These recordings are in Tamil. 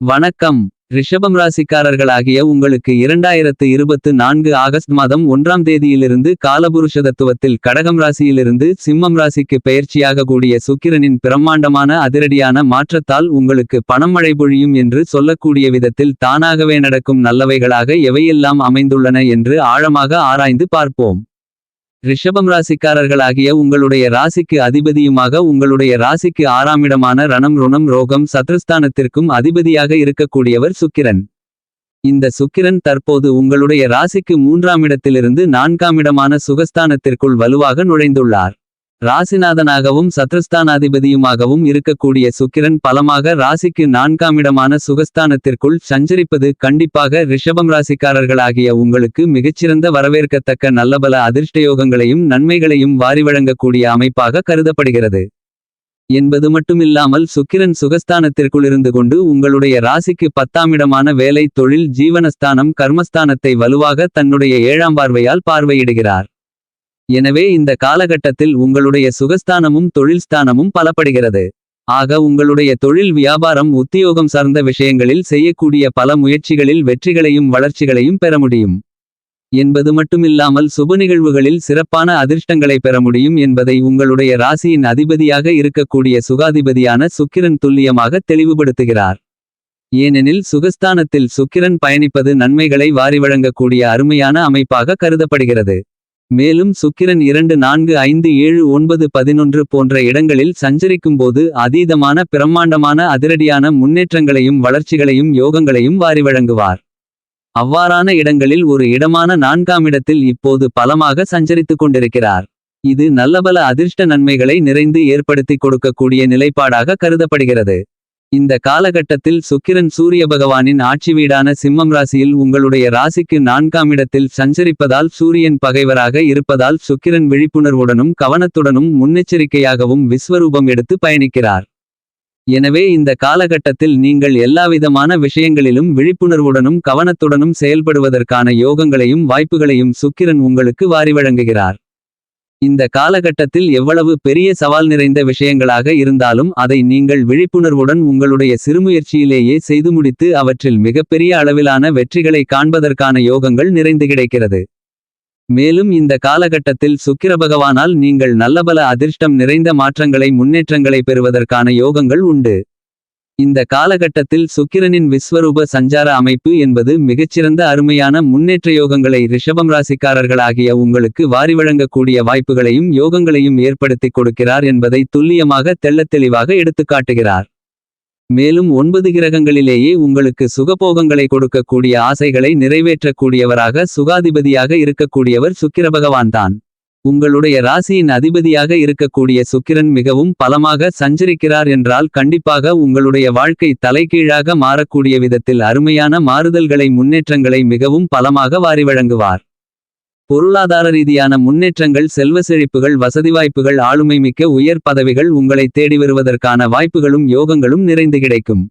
வணக்கம். ரிஷபம் ராசிக்காரர்களாகிய உங்களுக்கு இரண்டாயிரத்து இருபத்து நான்கு ஆகஸ்ட் மாதம் ஒன்றாம் தேதியிலிருந்து காலபுருஷ தத்துவத்தில் கடகம் ராசியிலிருந்து சிம்மம் ராசிக்கு பெயர்ச்சியாக கூடிய சுக்கிரனின் பிரம்மாண்டமான அதிரடியான மாற்றத்தால் உங்களுக்கு பணம் மழை பொழியும் என்று சொல்லக்கூடிய விதத்தில் தானாகவே நடக்கும் நல்லவைகளாக எவையெல்லாம் அமைந்துள்ளன என்று ஆழமாக ஆராய்ந்து பார்ப்போம். ரிஷபம் ராசிக்காரர்களாகிய உங்களுடைய ராசிக்கு அதிபதியுமாக உங்களுடைய ராசிக்கு ஆறாமிடமான ரணம் ருணம் ரோகம் சத்ருஸ்தானத்திற்கும் அதிபதியாக இருக்கக்கூடியவர் சுக்கிரன். இந்த சுக்கிரன் தற்போது உங்களுடைய ராசிக்கு மூன்றாம் இடத்திலிருந்து நான்காம் இடமான சுகஸ்தானத்திற்குள் வலுவாக நுழைந்துள்ளார். ராசிநாதனாகவும் சத்ருஸ்தானாதிபதியுமாகவும் இருக்கக்கூடிய சுக்கிரன் பலமாக ராசிக்கு நான்காம் இடமான சுகஸ்தானத்திற்குள் சஞ்சரிப்பது கண்டிப்பாக ரிஷபம் ராசிக்காரர்களாகிய உங்களுக்கு மிகச்சிறந்த வரவேற்கத்தக்க நல்லபல அதிர்ஷ்டயோகங்களையும் நன்மைகளையும் வாரி வழங்கக்கூடிய அமைப்பாக கருதப்படுகிறது. என்பது மட்டுமில்லாமல் சுக்கிரன் சுகஸ்தானத்திற்குள் இருந்து கொண்டு உங்களுடைய ராசிக்கு பத்தாம் இடமான வேலை தொழில் ஜீவனஸ்தானம் கர்மஸ்தானத்தை வலுவாக தன்னுடைய ஏழாம் பார்வையால் பார்வையிடுகிறார். எனவே இந்த காலகட்டத்தில் உங்களுடைய சுகஸ்தானமும் தொழில்ஸ்தானமும் பலப்படுகிறது. ஆக உங்களுடைய தொழில் வியாபாரம் உத்தியோகம் சார்ந்த விஷயங்களில் செய்யக்கூடிய பல முயற்சிகளில் வெற்றிகளையும் வளர்ச்சிகளையும் பெற முடியும். என்பது மட்டுமில்லாமல் சுப நிகழ்வுகளில் சிறப்பான அதிர்ஷ்டங்களை பெற முடியும் என்பதை உங்களுடைய ராசியின் அதிபதியாக இருக்கக்கூடிய சுகாதிபதியான சுக்கிரன் துல்லியமாக தெளிவுபடுத்துகிறார். ஏனெனில் சுகஸ்தானத்தில் சுக்கிரன் பயணிப்பது நன்மைகளை வாரி வழங்கக்கூடிய அருமையான அமைப்பாக கருதப்படுகிறது. மேலும் சுக்கிரன் இரண்டு நான்கு ஐந்து ஏழு ஒன்பது பதினொன்று போன்ற இடங்களில் சஞ்சரிக்கும்போது அதீதமான பிரம்மாண்டமான அதிரடியான முன்னேற்றங்களையும் வளர்ச்சிகளையும் யோகங்களையும் வாரி வழங்குவார். அவ்வாறான இடங்களில் ஒரு இடமான நான்காம் இடத்தில் இப்போது பலமாக சஞ்சரித்துக் கொண்டிருக்கிறார். இது நல்லபல அதிர்ஷ்ட நன்மைகளை நிறைந்து ஏற்படுத்திக் கொடுக்கக்கூடிய நிலைப்பாடாக கருதப்படுகிறது. இந்த காலகட்டத்தில் சுக்கிரன் சூரிய பகவானின் ஆட்சி வீடான சிம்மம் ராசியில் உங்களுடைய ராசிக்கு நான்காம் இடத்தில் சஞ்சரிப்பதால் சூரியன் பகைவராக இருப்பதால் சுக்கிரன் விழிப்புணர்வுடனும் கவனத்துடனும் முன்னெச்சரிக்கையாகவும் விஸ்வரூபம் எடுத்து பயணிக்கிறார். எனவே இந்த காலகட்டத்தில் நீங்கள் எல்லாவிதமான விஷயங்களிலும் விழிப்புணர்வுடனும் கவனத்துடனும் செயல்படுவதற்கான யோகங்களையும் வாய்ப்புகளையும் சுக்கிரன் உங்களுக்கு வாரி வழங்குகிறார். இந்த காலகட்டத்தில் எவ்வளவு பெரிய சவால் நிறைந்த விஷயங்களாக இருந்தாலும் அதை நீங்கள் விழிப்புணர்வுடன் உங்களுடைய சிறுமுயற்சியிலேயே செய்து முடித்து அவற்றில் மிகப்பெரிய அளவிலான வெற்றிகளை காண்பதற்கான யோகங்கள் நிறைந்து கிடைக்கிறது. மேலும் இந்த காலகட்டத்தில் சுக்கிர பகவானால் நீங்கள் நல்லபல அதிர்ஷ்டம் நிறைந்த மாற்றங்களை முன்னேற்றங்களை பெறுவதற்கான யோகங்கள் உண்டு. இந்த காலகட்டத்தில் சுக்கிரனின் விஸ்வரூப சஞ்சார அமைப்பு என்பது மிகச்சிறந்த அருமையான முன்னேற்ற யோகங்களை ரிஷபம் ராசிக்காரர்களாகிய உங்களுக்கு வாரி வழங்கக்கூடிய வாய்ப்புகளையும் யோகங்களையும் ஏற்படுத்திக் கொடுக்கிறார் என்பதை துல்லியமாக தெள்ளத் தெளிவாக எடுத்துக்காட்டுகிறார் மேலும் ஒன்பது கிரகங்களிலேயே உங்களுக்கு சுகபோகங்களை கொடுக்கக்கூடிய ஆசைகளை நிறைவேற்றக்கூடியவராக சுகாதிபதியாக இருக்கக்கூடியவர் சுக்கிரபகவான்தான் உங்களுடைய ராசியின் அதிபதியாக இருக்கக்கூடிய சுக்கிரன் மிகவும் பலமாக சஞ்சரிக்கிறார் என்றால் கண்டிப்பாக உங்களுடைய வாழ்க்கை தலைகீழாக மாறக்கூடிய விதத்தில் அருமையான மாறுதல்களை முன்னேற்றங்களை மிகவும் பலமாக வாரி வழங்குவார். பொருளாதார ரீதியான முன்னேற்றங்கள் செல்வ செழிப்புகள் வசதி வாய்ப்புகள் ஆளுமை மிக்க உயர் பதவிகள் உங்களை தேடி வருவதற்கான வாய்ப்புகளும் யோகங்களும் நிறைந்து கிடைக்கும்.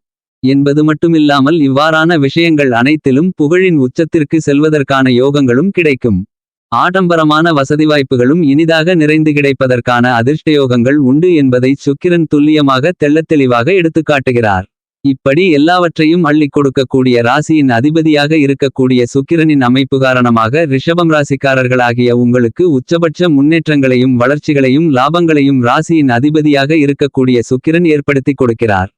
என்பது மட்டுமில்லாமல் இவ்வாறான விஷயங்கள் அனைத்திலும் புகழின் உச்சத்திற்கு செல்வதற்கான யோகங்களும் கிடைக்கும். ஆடம்பரமான வசதி வாய்ப்புகளும் இனிதாக நிறைந்து கிடைப்பதற்கான அதிர்ஷ்டயோகங்கள் உண்டு என்பதை சுக்கிரன் துல்லியமாக தெள்ளத்தெளிவாக எடுத்துக்காட்டுகிறார். இப்படி எல்லாவற்றையும் அள்ளி கொடுக்கக்கூடிய ராசியின் அதிபதியாக இருக்கக்கூடிய சுக்கிரனின் அமைப்பு காரணமாக ரிஷபம் ராசிக்காரர்களாகிய உங்களுக்கு உச்சபட்ச முன்னேற்றங்களையும் வளர்ச்சிகளையும் லாபங்களையும் ராசியின் அதிபதியாக இருக்கக்கூடிய சுக்கிரன் ஏற்படுத்திக் கொடுக்கிறார்.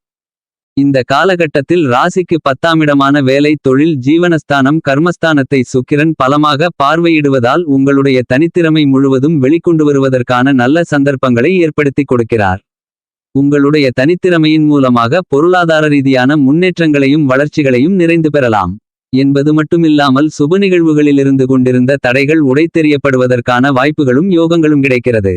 இந்த காலகட்டத்தில் ராசிக்கு பத்தாமிடமான வேலை தொழில் ஜீவனஸ்தானம் கர்மஸ்தானத்தை சுக்கிரன் பலமாக பார்வையிடுவதால் உங்களுடைய தனித்திறமை முழுவதும் வெளிக்கொண்டு வருவதற்கான நல்ல சந்தர்ப்பங்களை ஏற்படுத்திக் கொடுக்கிறார். உங்களுடைய தனித்திறமையின் மூலமாக பொருளாதார ரீதியான முன்னேற்றங்களையும் வளர்ச்சிகளையும் நிறைந்து பெறலாம். என்பது மட்டுமில்லாமல் சுப நிகழ்வுகளிலிருந்து கொண்டிருந்த தடைகள் உடைத்தெறியப்படுவதற்கான வாய்ப்புகளும் யோகங்களும் கிடைக்கிறது.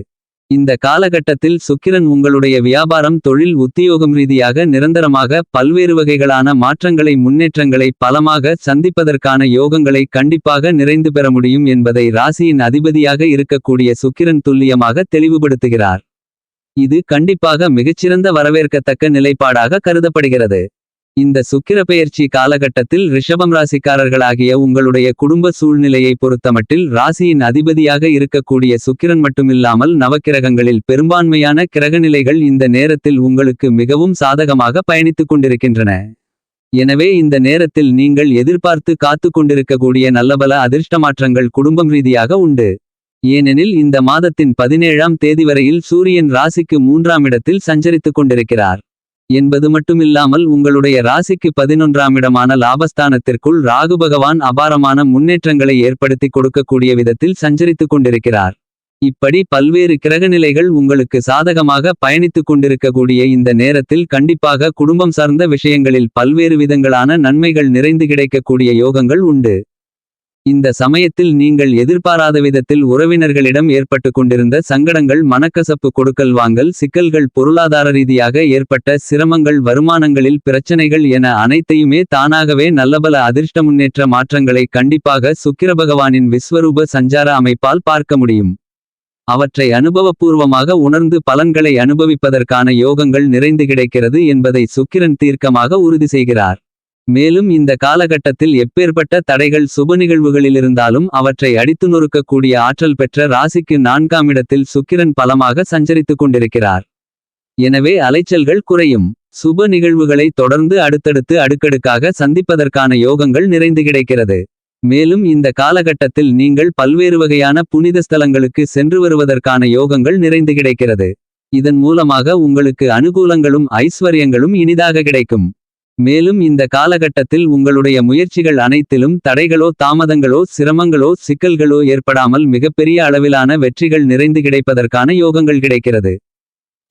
இந்த காலகட்டத்தில் சுக்கிரன் உங்களுடைய வியாபாரம் தொழில் உத்தியோகம் ரீதியாக நிரந்தரமாக பல்வேறு வகைகளான மாற்றங்களை முன்னேற்றங்களை பலமாக சந்திப்பதற்கான யோகங்களை கண்டிப்பாக நிறைந்து பெற முடியும் என்பதை ராசியின் அதிபதியாக இருக்கக்கூடிய சுக்கிரன் துல்லியமாக தெளிவுபடுத்துகிறார். இது கண்டிப்பாக மிகச்சிறந்த வரவேற்கத்தக்க நிலைப்பாடாக கருதப்படுகிறது. இந்த சுக்கிரப்பெயர்ச்சி காலகட்டத்தில் ரிஷபம் ராசிக்காரர்களாகிய உங்களுடைய குடும்ப சூழ்நிலையை பொறுத்தமட்டில் ராசியின் அதிபதியாக இருக்கக்கூடிய சுக்கிரன் மட்டுமில்லாமல் நவக்கிரகங்களில் பெரும்பான்மையான கிரகநிலைகள் இந்த நேரத்தில் உங்களுக்கு மிகவும் சாதகமாக பயணித்துக் கொண்டிருக்கின்றன. எனவே இந்த நேரத்தில் நீங்கள் எதிர்பார்த்து காத்துக் கொண்டிருக்கக்கூடிய நல்லபல அதிர்ஷ்டமாற்றங்கள் குடும்பம் ரீதியாக உண்டு. ஏனெனில் இந்த மாதத்தின் பதினேழாம் தேதி வரையில் சூரியன் ராசிக்கு மூன்றாம் இடத்தில் சஞ்சரித்துக் கொண்டிருக்கிறார். என்பது மட்டுமில்லாமல் உங்களுடைய ராசிக்கு பதினொன்றாம் இடமான லாபஸ்தானத்திற்குள் ராகு பகவான் அபாரமான முன்னேற்றங்களை ஏற்படுத்தி கொடுக்கக்கூடிய விதத்தில் சஞ்சரித்துக் கொண்டிருக்கிறார். இப்படி பல்வேறு கிரகநிலைகள் உங்களுக்கு சாதகமாக பயணித்துக் கொண்டிருக்கக்கூடிய இந்த நேரத்தில் கண்டிப்பாக குடும்பம் சார்ந்த விஷயங்களில் பல்வேறு விதங்களான நன்மைகள் நிறைந்து கிடைக்கக்கூடிய யோகங்கள் உண்டு. இந்த சமயத்தில் நீங்கள் எதிர்பாராத விதத்தில் உறவினர்களிடம் ஏற்பட்டு கொண்டிருந்த சங்கடங்கள் மனக்கசப்பு கொடுக்கல் வாங்கல் சிக்கல்கள் பொருளாதார ரீதியாக ஏற்பட்ட சிரமங்கள் வருமானங்களில் பிரச்சனைகள் என அனைத்தையுமே தானாகவே நல்லபல அதிர்ஷ்ட முன்னேற்ற மாற்றங்களை கண்டிப்பாக சுக்கிர பகவானின் விஸ்வரூப சஞ்சார அமைப்பால் பார்க்க முடியும். அவற்றை அனுபவபூர்வமாக உணர்ந்து பலன்களை அனுபவிப்பதற்கான யோகங்கள் நிறைந்து கிடைக்கிறது என்பதை சுக்கிரன் தீர்க்கமாக உறுதி செய்கிறார். மேலும் இந்த காலகட்டத்தில் எப்பேற்பட்ட தடைகள் சுப நிகழ்வுகளிலிருந்தாலும் அவற்றை அடித்து நொறுக்கக்கூடிய ஆற்றல் பெற்ற ராசிக்கு நான்காம் இடத்தில் சுக்கிரன் பலமாக சஞ்சரித்துக் கொண்டிருக்கிறார். எனவே அலைச்சல்கள் குறையும். சுப நிகழ்வுகளை தொடர்ந்து அடுத்தடுத்து அடுக்கடுக்காக சந்திப்பதற்கான யோகங்கள் நிறைந்து கிடைக்கிறது. மேலும் இந்த காலகட்டத்தில் நீங்கள் பல்வேறு வகையான புனித ஸ்தலங்களுக்கு சென்று வருவதற்கான யோகங்கள் நிறைந்து கிடைக்கிறது. இதன் மூலமாக உங்களுக்கு அனுகூலங்களும் ஐஸ்வர்யங்களும் இனிதாக கிடைக்கும். மேலும் இந்த காலகட்டத்தில் உங்களுடைய முயற்சிகள் அனைத்திலும் தடைகளோ தாமதங்களோ சிரமங்களோ சிக்கல்களோ ஏற்படாமல் மிகப்பெரிய அளவிலான வெற்றிகள் நிறைந்து கிடைப்பதற்கான யோகங்கள் கிடைக்கிறது.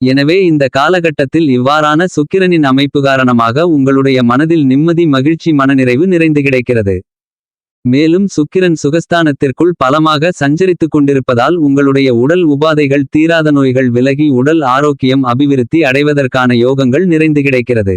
எனவே இந்த காலகட்டத்தில் இவ்வாறான சுக்கிரனின் அமைப்பு காரணமாக உங்களுடைய மனதில் நிம்மதி மகிழ்ச்சி மனநிறைவு நிறைந்து கிடைக்கிறது. மேலும் சுக்கிரன் சுகஸ்தானத்திற்குள் பலமாக சஞ்சரித்துக் கொண்டிருப்பதால் உங்களுடைய உடல் உபாதைகள் தீராத நோய்கள் விலகி உடல் ஆரோக்கியம் அபிவிருத்தி அடைவதற்கான யோகங்கள் நிறைந்து கிடைக்கிறது.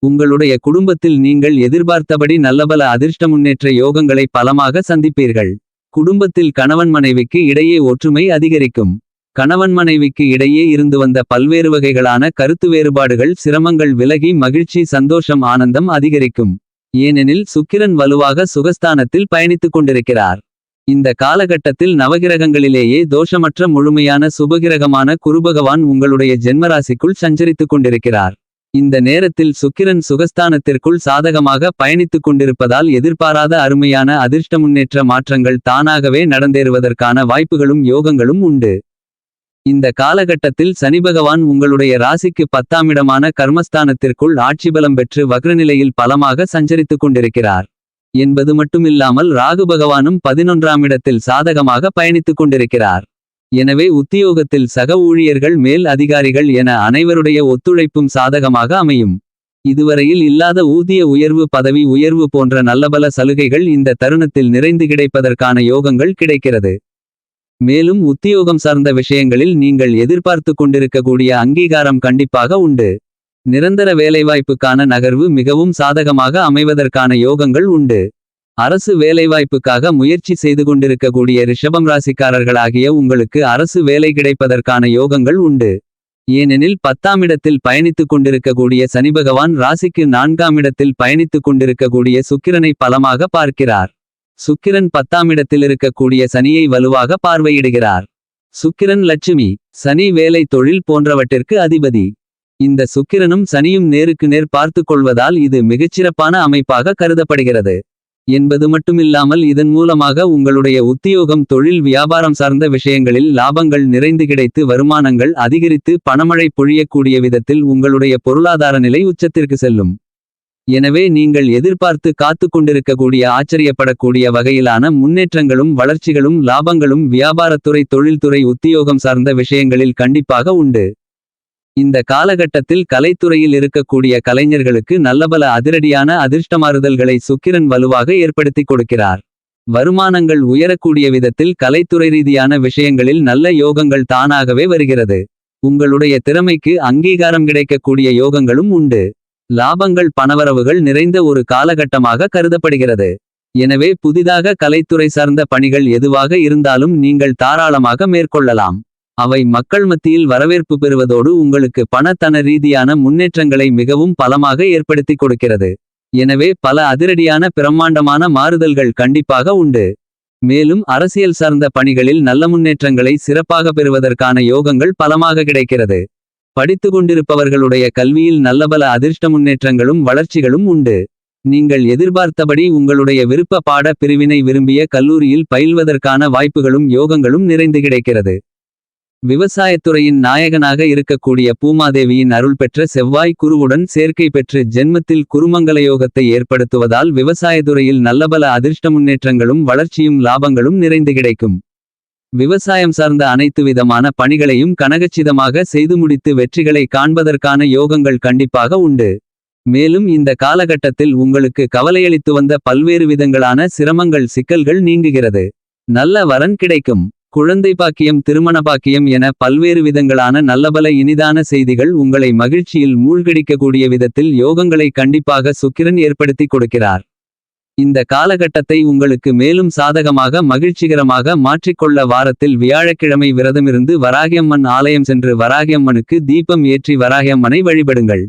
உங்களுடைய குடும்பத்தில் நீங்கள் எதிர்பார்த்தபடி நல்லபல அதிர்ஷ்ட முன்னேற்ற யோகங்களை பலமாக சந்திப்பீர்கள். குடும்பத்தில் கணவன் மனைவிக்கு இடையே ஒற்றுமை அதிகரிக்கும். கணவன் மனைவிக்கு இடையே இருந்து வந்த பல்வேறு வகைகளான கருத்து வேறுபாடுகள் சிரமங்கள் விலகி மகிழ்ச்சி சந்தோஷம் ஆனந்தம் அதிகரிக்கும். ஏனெனில் சுக்கிரன் வலுவாக சுகஸ்தானத்தில் பயணித்துக் கொண்டிருக்கிறார். இந்த காலகட்டத்தில் நவகிரகங்களிலேயே தோஷமற்ற முழுமையான சுபகிரகமான குருபகவான் உங்களுடைய ஜென்மராசிக்குள் சஞ்சரித்துக் கொண்டிருக்கிறார். இந்த நேரத்தில் சுக்கிரன் சுகஸ்தானத்திற்குள் சாதகமாக பயணித்துக் கொண்டிருப்பதால் எதிர்பாராத அருமையான அதிர்ஷ்ட முன்னேற்ற மாற்றங்கள் தானாகவே நடந்தேறுவதற்கான வாய்ப்புகளும் யோகங்களும் உண்டு. இந்த காலகட்டத்தில் சனிபகவான் உங்களுடைய ராசிக்கு பத்தாமிடமான கர்மஸ்தானத்திற்குள் ஆட்சிபலம் பெற்று வக்ரநிலையில் பலமாக சஞ்சரித்துக் கொண்டிருக்கிறார். என்பது மட்டுமில்லாமல் ராகு பகவானும் பதினொன்றாம் இடத்தில் சாதகமாக பயணித்துக் கொண்டிருக்கிறார். எனவே உத்தியோகத்தில் சக ஊழியர்கள் மேல் அதிகாரிகள் என அனைவருடைய ஒத்துழைப்பும் சாதகமாக அமையும். இதுவரையில் இல்லாத ஊதிய உயர்வு பதவி உயர்வு போன்ற நல்லபல சலுகைகள் இந்த தருணத்தில் நிறைந்து கிடைப்பதற்கான யோகங்கள் கிடைக்கிறது. மேலும் உத்தியோகம் சார்ந்த விஷயங்களில் நீங்கள் எதிர்பார்த்து கொண்டிருக்கக்கூடிய அங்கீகாரம் கண்டிப்பாக உண்டு. நிரந்தர வேலைவாய்ப்புக்கான நகர்வு மிகவும் சாதகமாக அமைவதற்கான யோகங்கள் உண்டு. அரசு வேலைவாய்ப்புக்காக முயற்சி செய்து கொண்டிருக்கக்கூடிய ரிஷபம் ராசிக்காரர்களாகிய உங்களுக்கு அரசு வேலை கிடைப்பதற்கான யோகங்கள் உண்டு. ஏனெனில் பத்தாம் இடத்தில் பயணித்துக் கொண்டிருக்கக்கூடிய சனிபகவான் ராசிக்கு நான்காம் இடத்தில் பயணித்துக் கொண்டிருக்கக்கூடிய சுக்கிரனை பலமாக பார்க்கிறார். சுக்கிரன் பத்தாம் இடத்தில் இருக்கக்கூடிய சனியை வலுவாக பார்வையிடுகிறார். சுக்கிரன் லட்சுமி சனி வேலை தொழில் போன்றவற்றிற்கு அதிபதி. இந்த சுக்கிரனும் சனியும் நேருக்கு நேர் பார்த்து கொள்வதால் இது மிகச்சிறப்பான அமைப்பாக கருதப்படுகிறது. என்பது மட்டுமில்லாமல் இதன் மூலமாக உங்களுடைய உத்தியோகம் தொழில் வியாபாரம் சார்ந்த விஷயங்களில் லாபங்கள் நிறைந்து கிடைத்து வருமானங்கள் அதிகரித்து பணமழை பொழியக்கூடிய விதத்தில் உங்களுடைய பொருளாதார நிலை உச்சத்திற்கு செல்லும். எனவே நீங்கள் எதிர்பார்த்து காத்து கொண்டிருக்கக்கூடிய ஆச்சரியப்படக்கூடிய வகையிலான முன்னேற்றங்களும் வளர்ச்சிகளும் லாபங்களும் வியாபாரத்துறை தொழில்துறை உத்தியோகம் சார்ந்த விஷயங்களில் கண்டிப்பாக உண்டு. இந்த காலகட்டத்தில் கலைத்துறையில் இருக்கக்கூடிய கலைஞர்களுக்கு நல்லபல அதிரடியான அதிர்ஷ்டமாறுதல்களை சுக்கிரன் வலுவாக ஏற்படுத்தி கொடுக்கிறார். வருமானங்கள் உயரக்கூடிய விதத்தில் கலைத்துறை ரீதியான விஷயங்களில் நல்ல யோகங்கள் தானாகவே வருகிறது. உங்களுடைய திறமைக்கு அங்கீகாரம் கிடைக்கக்கூடிய யோகங்களும் உண்டு. லாபங்கள் பணவரவுகள் நிறைந்த ஒரு காலகட்டமாக கருதப்படுகிறது. எனவே புதிதாக கலைத்துறை சார்ந்த பணிகள் எதுவாக இருந்தாலும் நீங்கள் தாராளமாக மேற்கொள்ளலாம். அவை மக்கள் மத்தியில் வரவேற்பு பெறுவதோடு உங்களுக்கு பணத்தன ரீதியான முன்னேற்றங்களை மிகவும் பலமாக ஏற்படுத்தி கொடுக்கிறது. எனவே பல அதிரடியான பிரம்மாண்டமான மாறுதல்கள் கண்டிப்பாக உண்டு. மேலும் அரசியல் சார்ந்த பணிகளில் நல்ல முன்னேற்றங்களை சிறப்பாக பெறுவதற்கான யோகங்கள் பலமாக கிடைக்கிறது. படித்து கொண்டிருப்பவர்களுடைய கல்வியில் நல்லபல அதிர்ஷ்ட முன்னேற்றங்களும் வளர்ச்சிகளும் உண்டு. நீங்கள் எதிர்பார்த்தபடி உங்களுடைய விருப்ப பாட பிரிவினை விரும்பிய கல்லூரியில் பயில்வதற்கான வாய்ப்புகளும் யோகங்களும் நிறைந்து கிடைக்கிறது. விவசாயத்துறையின் நாயகனாக இருக்கக்கூடிய பூமாதேவியின் அருள் பெற்ற செவ்வாய் குருவுடன் சேர்க்கை பெற்று ஜென்மத்தில் குருமங்கல யோகத்தை ஏற்படுத்துவதால் விவசாயத்துறையில் நல்லபல அதிர்ஷ்ட முன்னேற்றங்களும் வளர்ச்சியும் லாபங்களும் நிறைந்து கிடைக்கும். விவசாயம் சார்ந்த அனைத்து விதமான பணிகளையும் கனகச்சிதமாக செய்து முடித்து வெற்றிகளை காண்பதற்கான யோகங்கள் கண்டிப்பாக உண்டு. மேலும் இந்த காலகட்டத்தில் உங்களுக்கு கவலையளித்து வந்த பல்வேறு விதங்களான சிரமங்கள் சிக்கல்கள் நீங்குகிறது. நல்ல வரன் கிடைக்கும். குழந்தை பாக்கியம் திருமண பாக்கியம் என பல்வேறு விதங்களான நல்லபல இனிதான செய்திகள் உங்களை மகிழ்ச்சியில் மூழ்கடிக்கக்கூடிய விதத்தில் யோகங்களை கண்டிப்பாக சுக்கிரன் ஏற்படுத்தி கொடுக்கிறார். இந்த காலகட்டத்தை உங்களுக்கு மேலும் சாதகமாக மகிழ்ச்சிகரமாக மாற்றிக்கொள்ள வாரத்தில் வியாழக்கிழமை விரதமிருந்து வராகியம்மன் ஆலயம் சென்று வராகியம்மனுக்கு தீபம் ஏற்றி வராகியம்மனை வழிபடுங்கள்.